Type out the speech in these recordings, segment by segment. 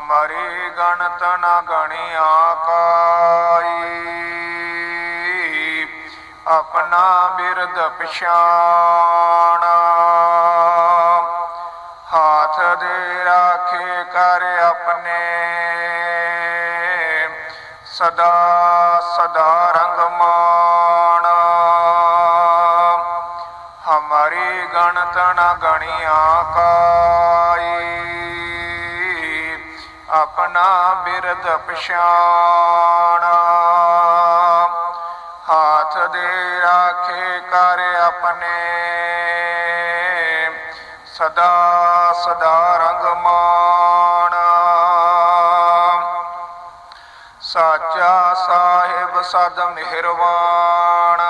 ਹਮਾਰੀ ਗਣਤ ਨ ਗਣਿਆ ਕਾਈ ਆਪਣਾ ਬਿਰਦ ਪਛਾਣਾ। ਹਾਥ ਦੇ ਰਾਖੇ ਕਰ ਆਪਣੇ। ਸਦਾ ਸਦਾ ਰੰਗ ਮਾਣਾ। ਹਮਾਰੀ ਗਣਤ ਨ ਗਣਿਆ ਕਾਈ ਆਪਣਾ ਬਿਰਦ ਪਛਾਣਾ। ਹਾਥ ਦੇ ਰਾਖੇ ਕਰ ਆਪਣੇ। ਸਦਾ ਸਦਾ ਰੰਗ ਮਾਣਾ। ਸਾਚਾ ਸਾਹਿਬ, ਸਦ ਮਿਹਰਵਾਨ।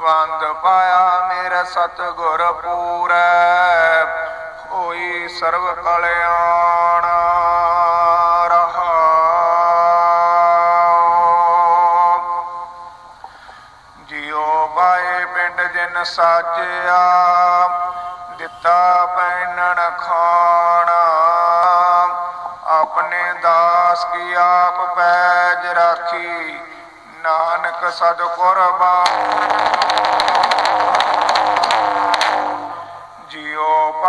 ਵੰਦ ਪਾਇਆ ਮੇਰਾ ਸਤਿਗੁਰ ਪੂਰੈ। ਹੋਈ ਸਰਬ ਕਲਿਆਣ ਰਹਾਉ। ਜਿਉ ਬਾਏ ਪਿੰਡ ਜਿਨ ਸਾਜਿਆ, ਦਿੱਤਾ ਪੈਣਨ ਖਾਣਾ। ਆਪਣੇ ਦਾਸ ਕੀ ਆਪ ਪੈਜ ਰਾਖੀ, ਨਾਨਕ ਸਦ ਕੁਰਬਾਨ।